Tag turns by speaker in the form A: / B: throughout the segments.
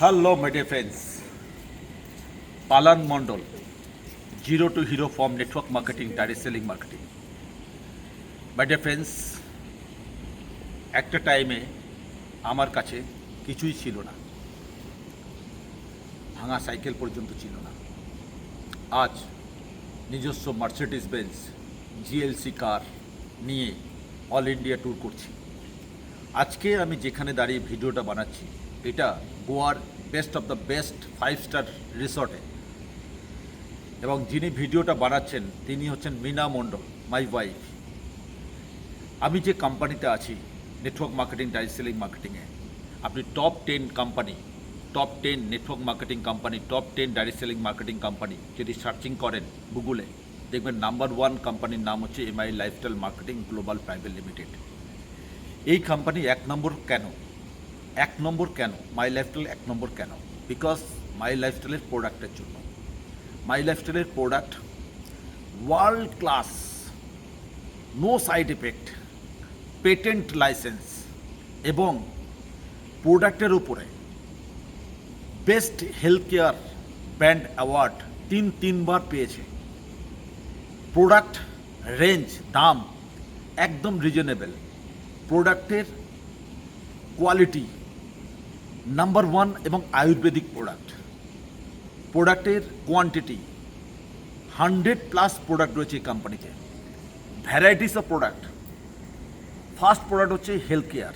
A: Hello my dear friends Palan Mondal zero to hero from network marketing direct selling marketing my dear friends একটা টাইমে আমার কাছে কিছুই ছিল না। ভাঙা সাইকেল পর্যন্ত ছিল না। আজ নিজস্ব মার্সিডিস বেঞ্জ জিএলসি কার নিয়ে অল ইন্ডিয়া ট্যুর করছি। আজকে আমি যেখানে দাঁড়িয়ে ভিডিওটা বানাচ্ছি এটা গোয়ার best of the best five star রিসর্টে এবং যিনি ভিডিওটা বানাচ্ছেন, তিনি হচ্ছেন মিনা মণ্ডল মাই ওয়াইফ আমি যে কোম্পানিতে আছি নেটওয়ার্ক মার্কেটিং ডাইরেক্ট সেলিং মার্কেটিংয়ে আপনি top ten company top ten network marketing company top ten direct selling marketing company যদি সার্চিং করেন গুগলে দেখবেন নাম্বার ওয়ান কোম্পানির নাম হচ্ছে MI lifestyle marketing global private limited এই কোম্পানি এক নম্বর কেন? এক নম্বর কেন? মাই লাইফস্টাইল এক নম্বর কেন? বিকজ মাই লাইফস্টাইলের প্রোডাক্টের জন্য। My লাইফস্টাইলের product world class no side effect patent licence এবং প্রোডাক্টের উপরে best health care brand award তিন, তিনবার পেয়েছে। প্রোডাক্ট রেঞ্জ দাম একদম রিজনেবল প্রোডাক্টের কোয়ালিটি নাম্বার ওয়ান এবং আয়ুর্বেদিক প্রোডাক্ট প্রোডাক্টের কোয়ান্টিটি হান্ড্রেড প্লাস প্রোডাক্ট রয়েছে এই কোম্পানিতে varieties of product first product হচ্ছে হেলথ কেয়ার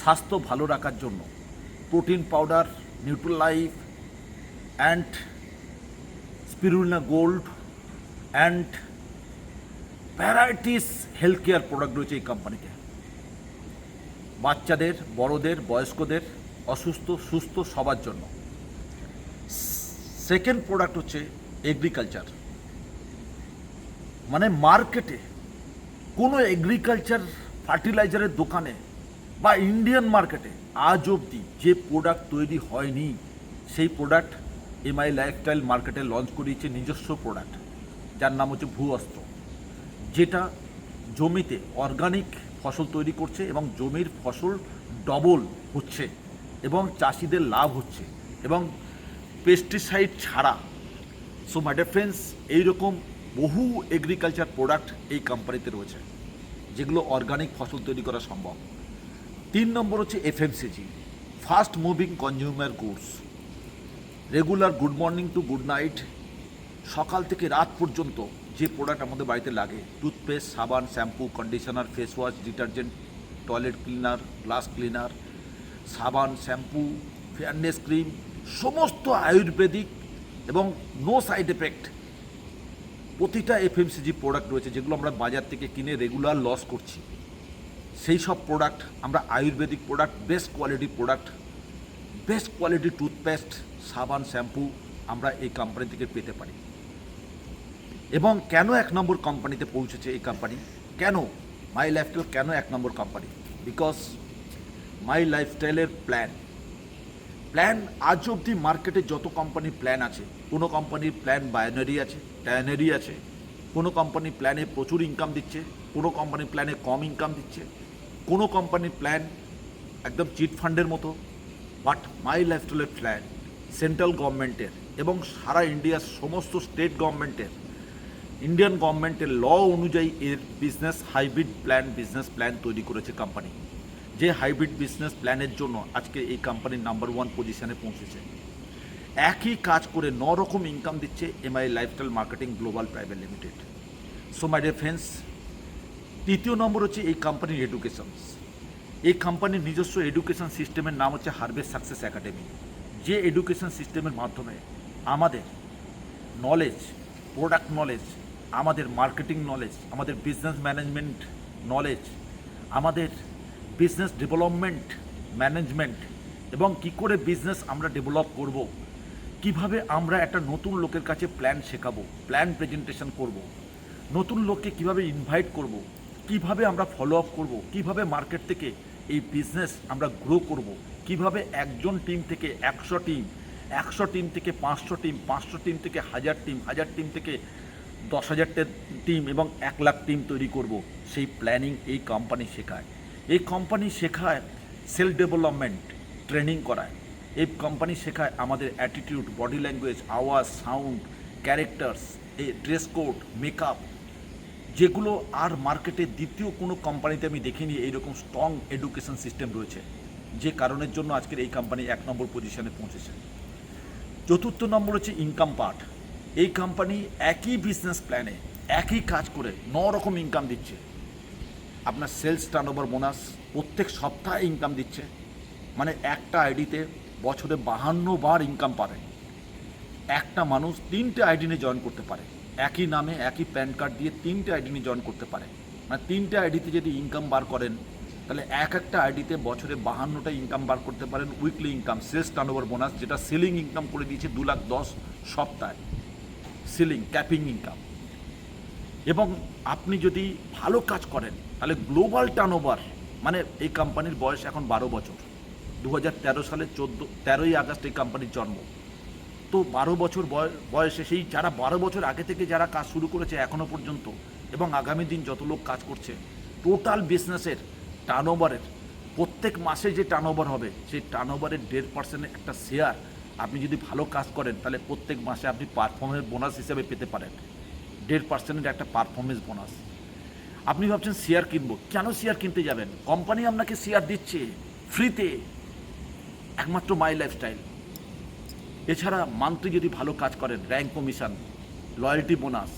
A: স্বাস্থ্য ভালো রাখার জন্য। Protein powder neutral life and spirulina gold and varieties health care product রয়েছে এই কোম্পানিতে বাচ্চাদের, বড়দের, বয়স্কদের অসুস্থ, সুস্থ সবার জন্য। সেকেন্ড প্রোডাক্ট হচ্ছে এগ্রিকালচার মানে মার্কেটে কোনো এগ্রিকালচার ফার্টিলাইজারের দোকানে বা ইন্ডিয়ান মার্কেটে আজ অবধি যে প্রোডাক্ট তৈরি হয়নি, সেই প্রোডাক্ট এমআই লাইফস্টাইল মার্কেটে লঞ্চ করিয়েছে নিজস্ব প্রোডাক্ট যার নাম হচ্ছে ভূ অস্ত্র যেটা জমিতে অর্গানিক ফসল তৈরি করছে এবং জমির ফসল ডবল হচ্ছে। চাষিদের লাভ হচ্ছে এবং পেস্টিসাইড ছাড়া। সো মাই ডিয়ার ফ্রেন্ডস এইরকম বহু এগ্রিকালচার প্রোডাক্ট এই কোম্পানিতে রয়েছে, যেগুলো অর্গানিক ফসল তৈরি করা সম্ভব। তিন নম্বর হচ্ছে FMCG fast moving consumer goods regular good morning to good night সকাল থেকে রাত পর্যন্ত যে প্রোডাক্ট আমাদের বাড়িতে লাগে টুথপেস্ট সাবান shampoo conditioner face wash detergent toilet cleaner glass cleaner সাবান, শ্যাম্পু ফেয়ারনেস ক্রিম, সমস্ত আয়ুর্বেদিক এবং নো সাইড এফেক্ট প্রতিটা এফএমসিজি প্রোডাক্ট রয়েছে, যেগুলো আমরা বাজার থেকে কিনে রেগুলার লস করছি। সেই সব প্রোডাক্ট আমরা ayurvedic product best quality product best quality toothpaste সাবান, শ্যাম্পু আমরা এই কোম্পানি থেকে পেতে পারি। এবং কেন এক নম্বর কোম্পানিতে পৌঁছেছে এই কোম্পানি কেন? মাই লাইফস্টাইল কেন এক নম্বর কোম্পানি বিকজ মাই লাইফস্টাইলের প্ল্যান প্ল্যান আজ অবধি মার্কেটে যত কোম্পানির প্ল্যান আছে, কোনো কোম্পানির প্ল্যান বায়নারি আছে ট্যানারি আছে, কোনো কোম্পানি প্ল্যানে প্রচুর ইনকাম দিচ্ছে, কোনো কোম্পানির প্ল্যানে কম ইনকাম দিচ্ছে, কোনো কোম্পানির প্ল্যান একদম চিট ফান্ডের মতো বাট মাই লাইফস্টাইলের প্ল্যান সেন্ট্রাল গভর্নমেন্টের এবং সারা ইন্ডিয়ার সমস্ত স্টেট গভর্নমেন্টের ইন্ডিয়ান গভর্নমেন্টের ল অনুযায়ী এর business hybrid plan business plan তৈরি করেছে কোম্পানি যে হাইব্রিড বিজনেস প্ল্যানের জন্য আজকে এই কোম্পানির নাম্বার ওয়ান পজিশনে পৌঁছেছে। একই কাজ করে ন রকম ইনকাম দিচ্ছে MI lifestyle marketing global private limited so my dear friends তৃতীয় নম্বর হচ্ছে এই কোম্পানির এডুকেশনস এই কোম্পানির নিজস্ব এডুকেশন সিস্টেমের নাম হচ্ছে হারভেস্ট সাকসেস একাডেমি যে এডুকেশন সিস্টেমের মাধ্যমে আমাদের নলেজ প্রোডাক্ট নলেজ আমাদের মার্কেটিং নলেজ আমাদের বিজনেস ম্যানেজমেন্ট নলেজ আমাদের বিজনেস ডেভেলপমেন্ট ম্যানেজমেন্ট এবং কি করে বিজনেস আমরা ডেভেলপ করব? কীভাবে আমরা একটা নতুন লোকের কাছে প্ল্যান শেখাবো প্ল্যান প্রেজেন্টেশন করব? নতুন লোককে কীভাবে ইনভাইট করব? কীভাবে আমরা ফলো আপ করব? কীভাবে মার্কেট থেকে এই বিজনেস আমরা গ্রো করব? কীভাবে একজন টিম থেকে একশো টিম একশো টিম থেকে পাঁচশো টিম পাঁচশো টিম থেকে হাজার টিম হাজার টিম থেকে দশ হাজারটা টিম এবং এক লাখ টিম তৈরি করব? সেই প্ল্যানিং এই কোম্পানি শেখায়। এই কোম্পানি শেখায় সেলফ ডেভেলপমেন্ট ট্রেনিং করায়। এই কোম্পানি শেখায় আমাদের অ্যাটিটিউড বডি ল্যাঙ্গুয়েজ আওয়াজ সাউন্ড ক্যারেক্টার্স এই ড্রেস কোড মেকআপ যেগুলো আর মার্কেটে দ্বিতীয় কোনো কোম্পানিতে আমি দেখিনি, এইরকম স্ট্রং এডুকেশন সিস্টেম রয়েছে। যে কারণের জন্য আজকের এই কোম্পানি এক নম্বর পজিশনে পৌঁছেছে। চতুর্থ নম্বর হচ্ছে ইনকাম পার্ট এই কোম্পানি একই বিজনেস প্ল্যানে একই কাজ করে ন রকম ইনকাম দিচ্ছে। আপনার সেলস টার্নওভার বোনাস প্রত্যেক সপ্তাহে ইনকাম দিচ্ছে। মানে একটা আইডিতে বছরে বাহান্ন বার ইনকাম পাবে। একটা মানুষ তিনটে আইডি নিয়ে জয়েন করতে পারে। একই নামে একই প্যান কার্ড দিয়ে তিনটে আইডি নিয়ে জয়েন করতে পারে। মানে তিনটে আইডিতে যদি ইনকাম বার করেন, তাহলে এক একটা আইডিতে বছরে বাহান্নটা ইনকাম বার করতে পারেন weekly income sales turnover bonus যেটা সেলিং ইনকাম করে দিয়েছে দু লাখ দশ সপ্তাহে। সিলিং ক্যাপিং ইনকাম এবং আপনি যদি ভালো কাজ করেন, তাহলে গ্লোবাল টার্নওভার মানে এই কোম্পানির বয়স এখন বারো বছর। দু হাজার তেরো সালে চোদ্দ, তেরোই আগস্ট এই কোম্পানির জন্ম। তো বারো বছর বয়- বয়সে সেই যারা বারো বছর আগে থেকে যারা কাজ শুরু করেছে এখনও পর্যন্ত, এবং আগামী দিন যত লোক কাজ করছে টোটাল বিজনেসের টার্নওভারের প্রত্যেক মাসে যে টার্নওভার হবে, সেই টার্নওভারের দেড় পার্সেন্টের একটা শেয়ার আপনি যদি ভালো কাজ করেন, তাহলে প্রত্যেক মাসে আপনি পারফরমেন্স বোনাস হিসেবে পেতে পারেন। দেড় পার্সেন্টের একটা পারফরমেন্স বোনাস আপনি ভাবছেন শেয়ার কিনবো, কেন শেয়ার কিনতে যাবেন? কোম্পানি আপনাকে শেয়ার দিচ্ছে ফ্রিতে একমাত্র মাই লাইফস্টাইল এছাড়া মান্থলি যদি ভালো কাজ করেন র্যাঙ্ক কমিশন লয়্যালটি বোনাস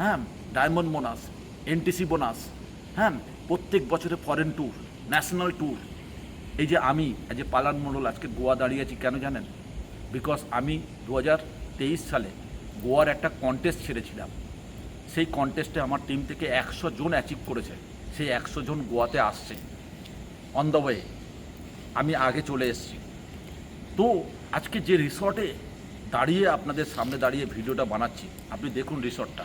A: হ্যাঁ ডায়মন্ড বোনাস এনটিসি বোনাস হ্যাঁ প্রত্যেক বছরে ফরেন ট্যুর ন্যাশনাল ট্যুর এই যে আমি, এই যে পালান মণ্ডল আজকে গোয়া দাঁড়িয়ে আছি, কেন জানেন? বিকজ আমি দু হাজার তেইশ সালে গোয়ার একটা কন্টেস্ট ছেড়েছিলাম। সেই কন্টেস্টে আমার টিম থেকে একশো জন অ্যাচিভ করেছে। সেই একশো জন গোয়াতে আসছে। অন দ্য ওয়ে আমি আগে চলে এসেছি। তো আজকে যে রিসর্টে দাঁড়িয়ে আপনাদের সামনে দাঁড়িয়ে ভিডিওটা বানাচ্ছি, আপনি দেখুন রিসর্টটা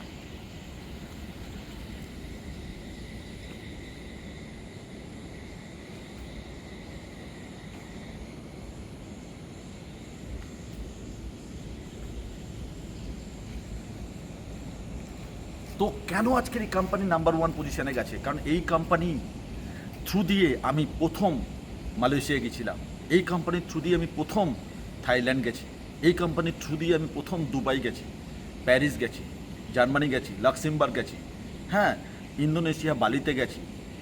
A: তো কেন আজকের এই কোম্পানি নাম্বার ওয়ান পজিশনে গেছে? কারণ এই কোম্পানি থ্রু দিয়ে আমি প্রথম মালয়েশিয়া গেছিলাম। এই কোম্পানির থ্রু দিয়ে আমি প্রথম থাইল্যান্ড গেছি। এই কোম্পানির থ্রু দিয়ে আমি প্রথম দুবাই গেছি, প্যারিস গেছি, জার্মানি গেছি, লাক্সেমবার্গ গেছি। হ্যাঁ ইন্দোনেশিয়া, বালিতে গেছি।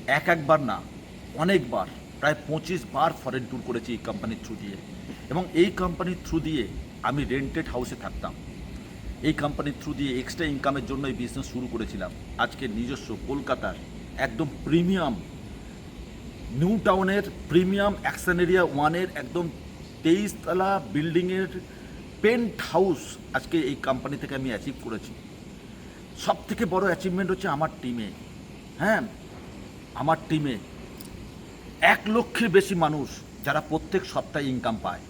A: এক একবার না, অনেকবার, প্রায় পঁচিশ বার ফরেন ট্যুর করেছি এই কোম্পানির থ্রু দিয়ে। এবং এই কোম্পানির থ্রু দিয়ে আমি রেন্টেড হাউসে থাকতাম। এই কোম্পানির থ্রু দিয়ে এক্সট্রা ইনকামের জন্য এই বিজনেস শুরু করেছিলাম। আজকে নিজস্ব কলকাতার একদম প্রিমিয়াম নিউ টাউনের প্রিমিয়াম অ্যাকশন এরিয়া ওয়ানের একদম তেইশতলা বিল্ডিংয়ের পেন্ট হাউস আজকে এই কোম্পানি থেকে আমি অ্যাচিভ করেছি। সব থেকে বড় অ্যাচিভমেন্ট হচ্ছে আমার টিমে হ্যাঁ আমার টিমে এক লক্ষের বেশি মানুষ যারা প্রত্যেক সপ্তাহে ইনকাম পায়,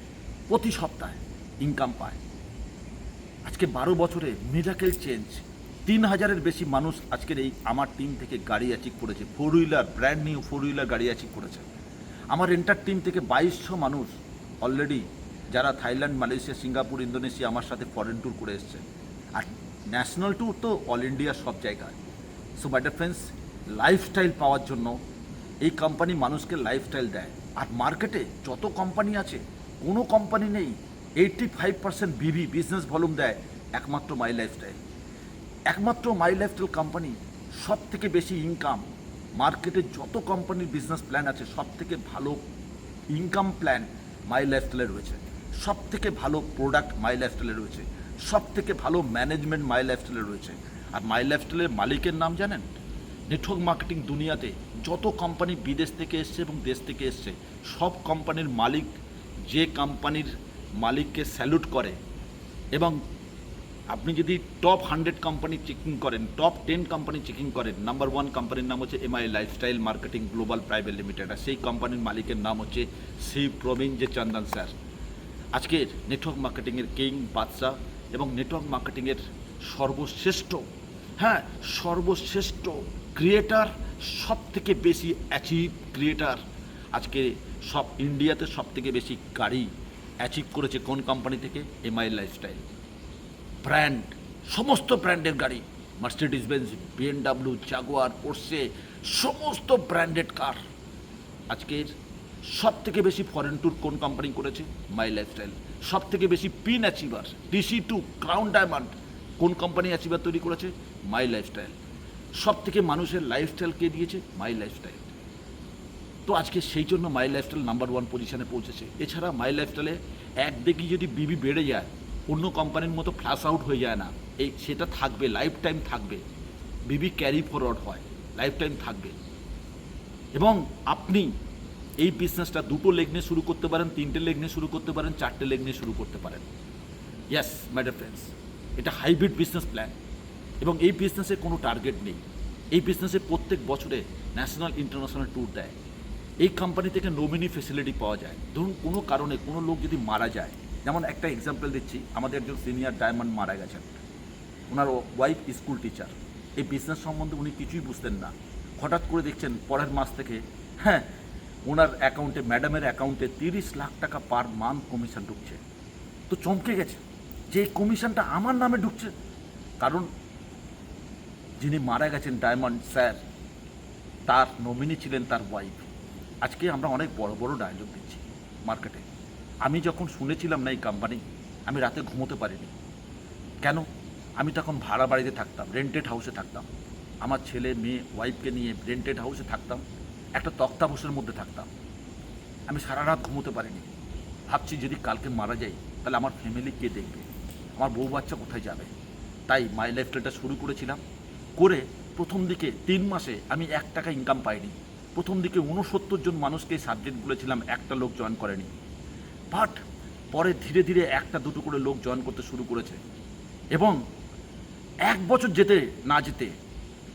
A: প্রতি সপ্তাহে ইনকাম পায়। আজকে বারো বছরে মিরাকেল চেঞ্জ তিন হাজারের বেশি মানুষ আজকের এই আমার টিম থেকে গাড়ি অ্যাচিভ করেছে। Four wheeler brand new four wheeler গাড়ি অ্যাচিভ করেছে। আমার এন্টার টিম থেকে বাইশশো মানুষ অলরেডি যারা থাইল্যান্ড, মালয়েশিয়া, সিঙ্গাপুর, ইন্দোনেশিয়া আমার সাথে ফরেন ট্যুর করে এসছে। আর ন্যাশনাল ট্যুর তো অল ইন্ডিয়া সব জায়গায়। So my friends lifestyle power জন্য এই কোম্পানি মানুষকে লাইফস্টাইল দেয়। আর মার্কেটে যত কোম্পানি আছে, কোনো কোম্পানি নেই eighty five percent BB business volume দেয় একমাত্র মাই লাইফস্টাইল একমাত্র মাই লাইফস্টাইল কোম্পানি সব থেকে বেশি ইনকাম মার্কেটে যত কোম্পানির বিজনেস প্ল্যান আছে সব থেকে ভালো ইনকাম প্ল্যান মাই লাইফস্টাইলে রয়েছে। সব থেকে ভালো প্রোডাক্ট মাই লাইফস্টাইলে রয়েছে। সব থেকে ভালো ম্যানেজমেন্ট মাই লাইফস্টাইলে রয়েছে। আর মাই লাইফস্টাইলের মালিকের নাম জানেন? নেটওয়ার্ক মার্কেটিং দুনিয়াতে যত কোম্পানি বিদেশ থেকে এসছে এবং দেশ থেকে এসছে, সব কোম্পানির মালিক যে কোম্পানির মালিককে স্যালুট করে এবং আপনি যদি টপ হান্ড্রেড কোম্পানি চেকিং করেন টপ টেন কোম্পানি চেকিং করেন নাম্বার ওয়ান কোম্পানির নাম হচ্ছে MI lifestyle marketing global private limited আর সেই কোম্পানির মালিকের নাম হচ্ছে শ্রী প্রবীণ যে চন্দন স্যার। আজকের নেটওয়ার্ক মার্কেটিংয়ের কিং বাদশাহ এবং নেটওয়ার্ক মার্কেটিংয়ের সর্বশ্রেষ্ঠ হ্যাঁ সর্বশ্রেষ্ঠ ক্রিয়েটার সব থেকে বেশি অ্যাচিভ ক্রিয়েটার আজকে সব ইন্ডিয়াতে সব থেকে বেশি গাড়ি অ্যাচিভ করেছে কোন কোম্পানি থেকে? এমআই লাইফস্টাইল ব্র্যান্ড সমস্ত ব্র্যান্ডের গাড়ি Mercedes Benz BMW Jaguar Porsche সমস্ত ব্র্যান্ডেড কার আজকের সব থেকে বেশি ফরেন ট্যুর কোন কোম্পানি করেছে? মাই লাইফস্টাইল সব থেকে বেশি pin achiever DC to crown diamond কোন কোম্পানি অ্যাচিভার তৈরি করেছে? মাই লাইফস্টাইল সব থেকে মানুষের লাইফস্টাইল কে দিয়েছে? মাই লাইফস্টাইল তো আজকে সেই জন্য মাই লাইফস্টাইল নাম্বার ওয়ান পজিশনে পৌঁছেছে। এছাড়া মাই লাইফস্টাইলে এক দেখি যদি বিবি বেড়ে যায়, অন্য কোম্পানির মতো ফ্ল্যাশ আউট হয়ে যায় না। এই সেটা থাকবে লাইফ টাইম থাকবে বিবি ক্যারি ফরওয়ার্ড হয় লাইফ টাইম থাকবে। এবং আপনি এই বিজনেসটা দুটো লেগ নিয়ে শুরু করতে পারেন, তিনটে লেগ নিয়ে শুরু করতে পারেন, চারটে লেগ নিয়ে শুরু করতে পারেন। ইয়াস ডিয়ার ফ্রেন্ডস এটা হাইব্রিড বিজনেস প্ল্যান এবং এই বিজনেসে কোনো টার্গেট নেই। এই বিজনেসে প্রত্যেক বছরে ন্যাশনাল ইন্টারন্যাশনাল ট্যুর দেয়। এই কোম্পানি থেকে নমিনি ফেসিলিটি পাওয়া যায়। ধরুন, কোনো কারণে কোনো লোক যদি মারা যায়, যেমন একটা এক্সাম্পল দিচ্ছি, আমাদের একজন সিনিয়র ডায়মন্ড মারা গেছেন। ওনার ওয়াইফ স্কুল টিচার এই বিজনেস সম্বন্ধে উনি কিছুই বুঝতেন না। হঠাৎ করে দেখছেন পরের মাস থেকে হ্যাঁ ওনার অ্যাকাউন্টে ম্যাডামের অ্যাকাউন্টে তিরিশ লাখ টাকা পার মান্থ কমিশন ঢুকছে। তো চমকে গেছে যে এই কমিশনটা আমার নামে ঢুকছে। কারণ যিনি মারা গেছেন ডায়মন্ড স্যার তার নমিনি ছিলেন তার ওয়াইফ আজকে আমরা অনেক বড় বড় ডায়লগ দিচ্ছি মার্কেটে আমি যখন শুনেছিলাম না এই কোম্পানি আমি রাতে ঘুমোতে পারিনি। কেন? আমি তখন ভাড়া বাড়িতে থাকতাম রেন্টেড হাউসে থাকতাম। আমার ছেলে, মেয়ে ওয়াইফকে নিয়ে রেন্টেড হাউসে থাকতাম, একটা তক্তাবসের মধ্যে থাকতাম। আমি সারা রাত ঘুমোতে পারিনি। ভাবছি যদি কালকে মারা যাই, তাহলে আমার ফ্যামিলি কে দেখবে? আমার বউ বাচ্চা কোথায় যাবে? তাই মাই লাইফ শুরু করেছিলাম। করে প্রথম দিকে তিন মাসে আমি এক টাকা ইনকাম পাইনি। প্রথম দিকে উনসত্তর জন মানুষকে সাবজেক্ট বলেছিলাম, একটা লোক জয়েন করেনি। বাট পরে ধীরে ধীরে একটা, দুটো করে লোক জয়েন করতে শুরু করেছে। এবং এক বছর যেতে না যেতে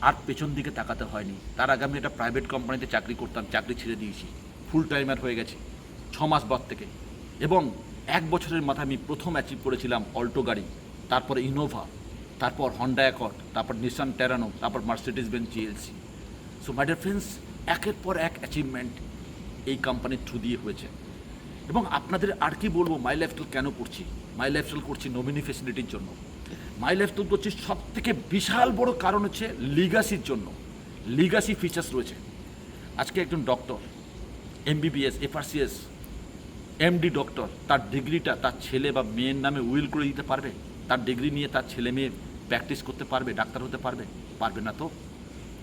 A: আর পেছন দিকে তাকাতে হয়নি। তার আগে আমি একটা প্রাইভেট কোম্পানিতে চাকরি করতাম, চাকরি ছেড়ে দিয়েছি। ফুল টাইমার হয়ে গেছি, ছ মাস বাদ থেকে। এবং এক বছরের মাথায় আমি প্রথম অ্যাচিভ করেছিলাম অল্টো গাড়ি, তারপর ইনোভা তারপর হন্ডা অ্যাকর্ড তারপর নিসান টেরানো তারপর Mercedes Benz GLC so my dear friends একের পর এক অ্যাচিভমেন্ট এই কোম্পানির থ্রু দিয়ে হয়েছে। এবং আপনাদের আর কি বলব মাই লাইফস্টাইল কেন করছি? মাই লাইফস্টাইল করছি নমিনি ফেসিলিটির জন্য। মাই লাইফস্টাইল করছি সব থেকে বিশাল বড় কারণ হচ্ছে লিগাসির জন্য। লিগাসি ফিচার্স রয়েছে। আজকে একজন doctor MBBS FRCS MD doctor তার ডিগ্রিটা তার ছেলে বা মেয়ের নামে উইল করে দিতে পারবে। তার ডিগ্রি নিয়ে তার ছেলে মেয়ে প্র্যাকটিস করতে পারবে, ডাক্তার হতে পারবে। পারবে না তো?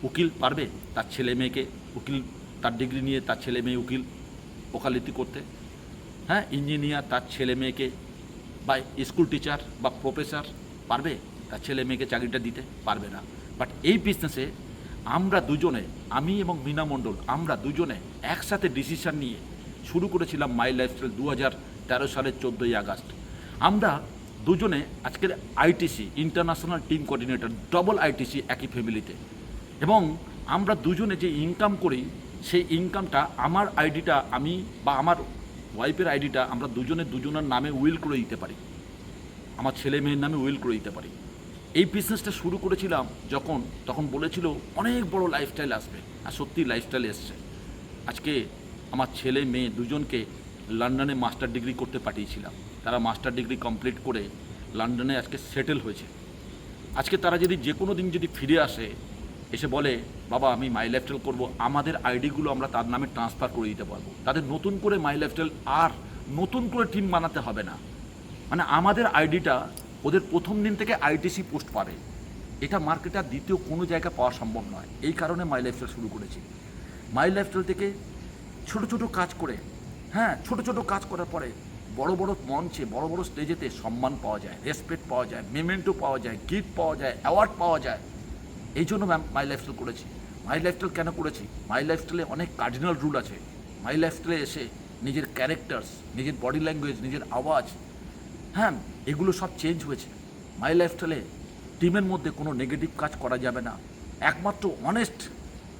A: উকিল পারবে, তার ছেলে মেয়েকে উকিল, তার ডিগ্রি নিয়ে তার ছেলে মেয়ে উকিল, ওকালতি করতে। হ্যাঁ ইঞ্জিনিয়ার তার ছেলে মেয়েকে বা স্কুল টিচার বা প্রফেসর পারবে? তার ছেলে মেয়েকে চাকরিটা দিতে পারবে না। বাট এই বিজনেসে আমরা দুজনে, আমি এবং মিনা মণ্ডল, আমরা দুজনে একসাথে ডিসিশন নিয়ে শুরু করেছিলাম মাই লাইফস্টাইল দু হাজার তেরো সালের চোদ্দোই আগস্ট। আমরা দুজনে আজকের ITC international team coordinator double ITC একই ফ্যামিলিতে এবং আমরা দুজনে যে ইনকাম করি, সেই ইনকামটা আমার আইডিটা আমি বা আমার ওয়াইফের আইডিটা আমরা দুজনে দুজনের নামে উইল করে দিতে পারি। আমার ছেলে মেয়ের নামে উইল করে দিতে পারি। এই বিজনেসটা শুরু করেছিলাম যখন, তখন বলেছিল অনেক বড় লাইফস্টাইল আসবে, আর সত্যি লাইফস্টাইল এসছে। আজকে আমার ছেলে মেয়ে দুজনকে লন্ডনে মাস্টার ডিগ্রি করতে পাঠিয়েছিলাম। তারা মাস্টার ডিগ্রি কমপ্লিট করে লন্ডনে আজকে সেটেল হয়েছে। আজকে তারা যদি যে কোনো দিন যদি ফিরে আসে এসে বলে, বাবা, আমি মাই লাইফস্টাইল করব। আমাদের আইডিগুলো আমরা তার নামে ট্রান্সফার করে দিতে পারব। তাদের নতুন করে মাই লাইফস্টাইল আর নতুন করে টিম বানাতে হবে না। মানে আমাদের আইডিটা ওদের প্রথম দিন থেকে আইটিসি পোস্ট পাবে এটা মার্কেটে আর দ্বিতীয় কোনো জায়গায় পাওয়া সম্ভব নয়। এই কারণে মাই লাইফস্টাইল শুরু করেছি। মাই লাইফস্টাইল থেকে ছোট ছোট কাজ করে হ্যাঁ ছোট ছোট কাজ করার পরে বড় বড় মঞ্চে, বড় বড় স্টেজেতে সম্মান পাওয়া যায় রেসপেক্ট পাওয়া যায় মেমেন্টো পাওয়া যায় গিফট পাওয়া যায় অ্যাওয়ার্ড পাওয়া যায়। এই জন্য ম্যাম মাই লাইফস্টাইল করেছি। মাই লাইফস্টাইল কেন করেছি? মাই লাইফস্টাইলে অনেক কার্ডিনাল রুল আছে। মাই লাইফস্টাইলে এসে নিজের ক্যারেক্টার্স নিজের বডি ল্যাঙ্গুয়েজ নিজের আওয়াজ হ্যাঁ এগুলো সব চেঞ্জ হয়েছে। মাই লাইফস্টাইলে টিমের মধ্যে কোনো নেগেটিভ কাজ করা যাবে না। একমাত্র অনেস্ট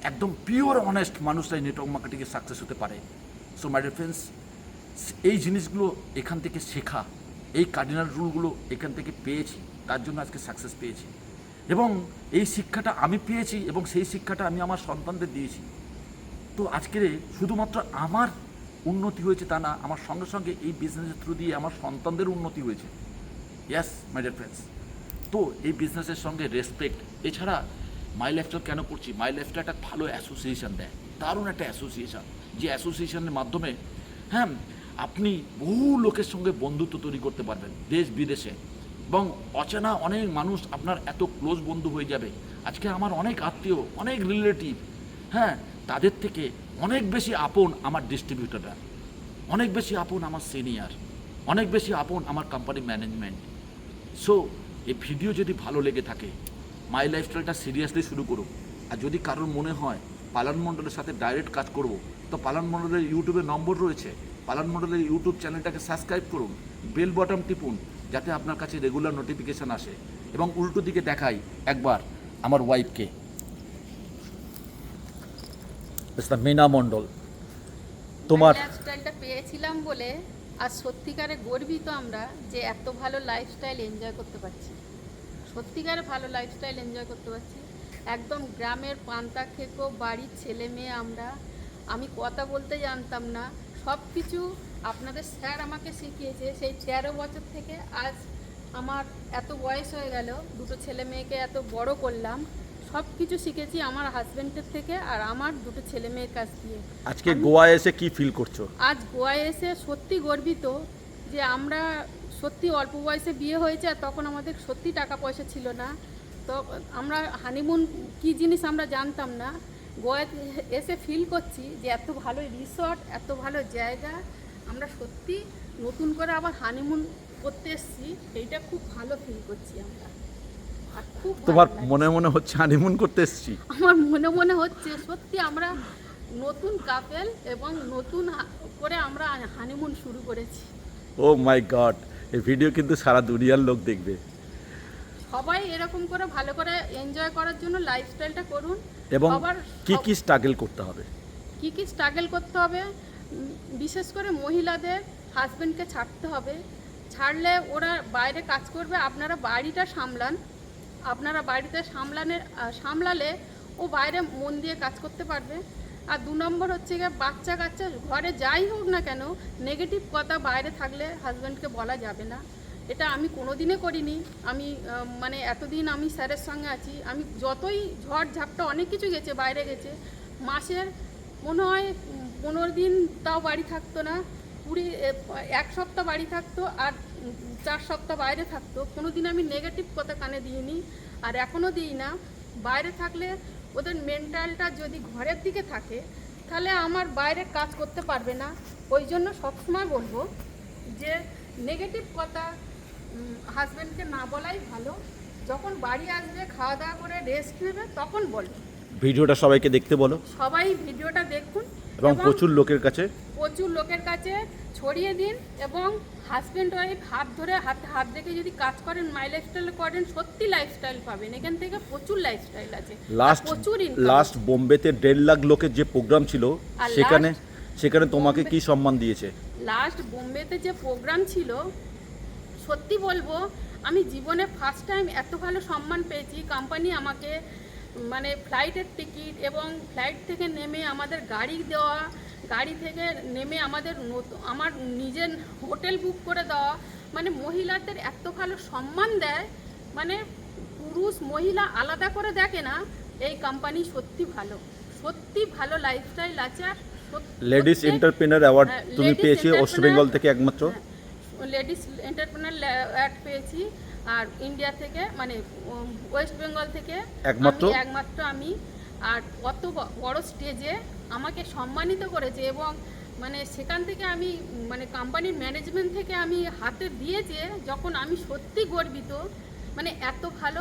A: একদম পিওর অনেস্ট মানুষরাই নেটওয়ার্ক মার্কেটিংয়ে সাকসেস হতে পারে। সো মাই ফ্রেন্ডস এই জিনিসগুলো এখান থেকে শেখা, এই কার্ডিনাল রুলগুলো এখান থেকে পেয়েছি। তার জন্য আজকে সাকসেস পেয়েছি। এবং এই শিক্ষাটা আমি পেয়েছি এবং সেই শিক্ষাটা আমি আমার সন্তানদের দিয়েছি। তো আজকের শুধুমাত্র আমার উন্নতি হয়েছে তা না, আমার সঙ্গে সঙ্গে এই বিজনেসের থ্রু দিয়ে আমার সন্তানদের উন্নতি হয়েছে। ইয়াস মাই ডিয়ার ফ্রেন্ডস তো এই বিজনেসের সঙ্গে রেসপেক্ট এছাড়া মাই লাইফটা কেন করছি? মাই লাইফটা একটা ভালো অ্যাসোসিয়েশন দেয়, দারুণ একটা অ্যাসোসিয়েশন যে অ্যাসোসিয়েশনের মাধ্যমে হ্যাঁ আপনি বহু লোকের সঙ্গে বন্ধুত্ব তৈরি করতে পারবেন, দেশ বিদেশে। এবং অচেনা অনেক মানুষ আপনার এত ক্লোজ বন্ধু হয়ে যাবে। আজকে আমার অনেক আত্মীয়, অনেক রিলেটিভ হ্যাঁ তাদের থেকে অনেক বেশি আপন আমার ডিস্ট্রিবিউটররা অনেক বেশি আপন আমার সিনিয়র অনেক বেশি আপন আমার কোম্পানি ম্যানেজমেন্ট সো এই ভিডিও যদি ভালো লেগে থাকে মাই লাইফস্টাইলটা সিরিয়াসলি শুরু করুন আর যদি কারোর মনে হয় পালন মণ্ডলের সাথে ডাইরেক্ট কাজ করব, তো পালন মণ্ডলের ইউটিউবে নম্বর রয়েছে। পালন মণ্ডলের ইউটিউব চ্যানেলটাকে সাবস্ক্রাইব করুন বেল বটম টিপুন যাতে আপনার কাছে রেগুলার নোটিফিকেশান আসে এবং উল্টো দিকে দেখাই একবার আমার ওয়াইফকে মিনা মণ্ডল তোমার
B: লাইফস্টাইলটা পেয়েছিলাম বলে আর সত্যিকারে গর্বিত আমরা যে এত ভালো লাইফস্টাইল এনজয় করতে পারছি। সত্যিকারে ভালো লাইফস্টাইল এনজয় করতে পারছি। একদম গ্রামের পান্তা খেকো বাড়ির ছেলে মেয়ে আমরা। আমি কথা বলতে জানতাম না। সব কিছু আপনাদের স্যার আমাকে শিখিয়েছে সেই তেরো বছর থেকে আজ আমার এত বয়স হয়ে গেল দুটো ছেলে মেয়েকে এত বড় করলাম সব কিছু শিখেছি আমার হাজব্যান্ডের থেকে আর আমার দুটো ছেলে মেয়ের কাছ দিয়ে।
A: আজকে গোয়া এসে কি ফিল করছ?
B: আজ গোয়ায় এসে সত্যি গর্বিত যে আমরা সত্যি অল্প বয়সে বিয়ে হয়েছে আর তখন আমাদের সত্যি টাকা পয়সা ছিল না। তো আমরা হানিমুন কি জিনিস আমরা জানতাম না। গোয়ায় এসে ফিল করছি যে এত ভালো রিসর্ট এত ভালো জায়গা আমরা সত্যি নতুন করে আবার হানিমুন করতে এসেছি এইটা খুব ভালো ফিল করছি আমরা। আর খুব
A: তোমার মনে মনে হচ্ছে হানিমুন করতে এসেছি?
B: আমার মনে মনে হচ্ছে সত্যি আমরা নতুন কাপেল এবং নতুন করে আমরা হানিমুন শুরু করেছি।
A: ও মাই গড এই ভিডিও কিন্তু সারা দুনিয়ার লোক দেখবে।
B: সবাই এরকম করে ভালো করে এনজয় করার জন্য লাইফস্টাইলটা করুন।
A: এবং কি কি স্ট্রাগল করতে হবে?
B: কি কি স্ট্রাগল করতে হবে? বিশেষ করে মহিলাদের হাজব্যান্ডকে ছাড়তে হবে। ছাড়লে ওরা বাইরে কাজ করবে, আপনারা বাড়িটা সামলান। আপনারা বাড়িতে সামলানের সামলালে ও বাইরে মন দিয়ে কাজ করতে পারবে। আর দু নম্বর হচ্ছে গিয়ে বাচ্চা কাচ্চা ঘরে যাই হোক না কেন নেগেটিভ কথা বাইরে থাকলে হাজব্যান্ডকে বলা যাবে না। এটা আমি কোনোদিনে করিনি। আমি মানে এতদিন আমি স্যারের সঙ্গে আছি। আমি যতই ঝড় ঝাপটা অনেক কিছু গেছে, বাইরে গেছে, মাসের মনে হয় পনেরো দিন তাও বাড়ি থাকতো না কুড়ি এক সপ্তাহ বাড়ি থাকতো আর চার সপ্তাহ বাইরে থাকতো। কোনো দিন আমি নেগেটিভ কথা কানে দিইনি আর এখনও দিই না। বাইরে থাকলে ওদের মেন্টালটা যদি ঘরের দিকে থাকে তাহলে আমার বাইরে কাজ করতে পারবে না। ওই জন্য সবসময় বলব যে নেগেটিভ কথা হাজব্যান্ডকে না বলাই ভালো। যখন বাড়ি আসবে খাওয়া দাওয়া করে রেস্ট নেবে তখন বলবে।
A: ভিডিওটা সবাইকে দেখতে বলো।
B: সবাই ভিডিওটা দেখুন।
A: এবং প্রচুর লোকের কাছে।
B: প্রচুর লোকের কাছে ছড়িয়ে দিন এবং হাজব্যান্ড ওয়াইফ হাত ধরে হাত হাত দেখে যদি কাজ করেন মাই লাইফস্টাইল করেন সত্যি লাইফস্টাইল পাবেন। এখান থেকে প্রচুর লাইফস্টাইল আছে।
A: লাস্ট
B: প্রচুর
A: লাস্ট বোম্বেতে দেড় লাখ লোকের যে প্রোগ্রাম ছিল সেখানে সেখানে তোমাকে কি সম্মান দিয়েছে?
B: লাস্ট বোম্বেতে যে প্রোগ্রাম ছিল সত্যি বলব আমি জীবনে ফার্স্ট টাইম এত ভালো সম্মান পেয়েছি। কোম্পানি আমাকে মানে ফ্লাইটের টিকিট এবং ফ্লাইট থেকে নেমে আমাদের গাড়ি দেওয়া গাড়ি থেকে নেমে আমাদের আমার নিজের হোটেল বুক করে দেওয়া মানে মহিলাদের এত ভালো সম্মান দেয় মানে পুরুষ মহিলা আলাদা করে দেখে না এই কোম্পানি সত্যি ভালো সত্যি ভালো লাইফস্টাইল আছে আর
A: লেডিস এন্টারপ্রেনার অ্যাওয়ার্ড তুমি পেয়েছি ওয়েস্ট বেঙ্গল থেকে একমাত্র।
B: লেডিস এন্টারপ্রেনার অ্যাড পেয়েছি। আর ইন্ডিয়া থেকে মানে ওয়েস্ট বেঙ্গল থেকে
A: একমাত্র?
B: আমি একমাত্র আমি। আর কত বড় স্টেজে আমাকে সম্মানিত করেছে এবং মানে সেখান থেকে আমি মানে কোম্পানির ম্যানেজমেন্ট থেকে আমি হাতে দিয়েছে যখন আমি সত্যি গর্বিত। মানে এত ভালো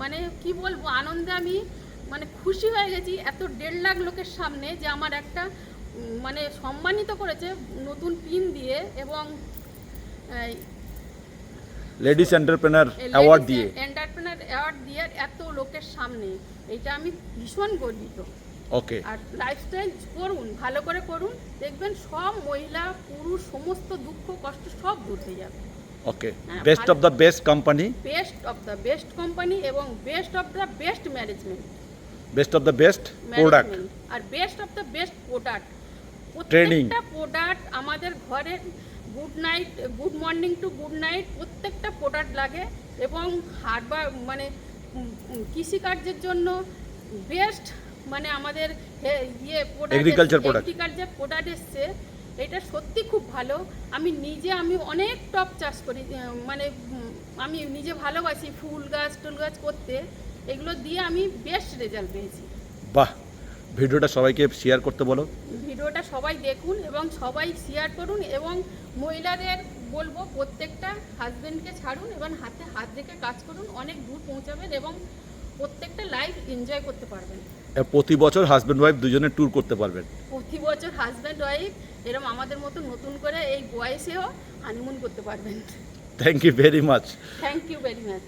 B: মানে কি বলব আনন্দে আমি মানে খুশি হয়ে গেছি। এত দেড় লাখ লোকের সামনে যে আমার একটা মানে সম্মানিত করেছে নতুন পিন দিয়ে এবং
A: লেডিস এন্টারপ্রেনার অ্যাওয়ার্ড দিয়ে।
B: এন্টারপ্রেনার অ্যাওয়ার্ড দিয়ে এত লোকের সামনে এটা আমি ভীষণ গর্বিত।
A: ওকে
B: আর লাইফস্টাইল করুন ভালো করে করুন দেখবেন সব মহিলা পুরুষ সমস্ত দুঃখ কষ্ট সব দূর হয়ে যাবে।
A: Okay best of. The best company
B: best of the best company এবং best of the best management
A: best of the best product
B: R best of the best product. প্রত্যেকটা প্রোডাক্ট আমাদের ঘরে good night good morning to good night প্রত্যেকটা product লাগে এবং হারবার মানে কৃষিকার্যের জন্য বেস্ট মানে আমাদের ইয়ে
C: product.
B: এগ্রিকালচার প্রোডাক্ট এসছে। এটা সত্যি খুব ভালো। আমি নিজে আমি অনেক টপ চাষ করি মানে আমি নিজে ভালোবাসি ফুল গাছ টুল গাছ করতে। এগুলো দিয়ে আমি বেস্ট রেজাল্ট পেয়েছি।
C: বাহ! ভিডিওটা সবাইকে শেয়ার করতে বলো।
B: ভিডিওটা সবাই দেখুন এবং সবাই শেয়ার করুন এবং মহিলাদের বলব প্রত্যেকটা হাজবেন্ডকে ছাড়ুন এবং হাতে হাত রেখে কাজ করুন অনেক দূর পৌঁছাবেন এবং প্রত্যেকটা লাইফ এনজয় করতে পারবেন।
C: প্রতি বছর হাজব্যান্ড ওয়াইফ দুজনে ট্যুর করতে পারবেন।
B: প্রতি বছর হাজব্যান্ড ওয়াইফ এরকম আমাদের মতো নতুন করে এই বয়সেও হানিমুন করতে পারবেন।
C: Thank you very much
B: thank you very much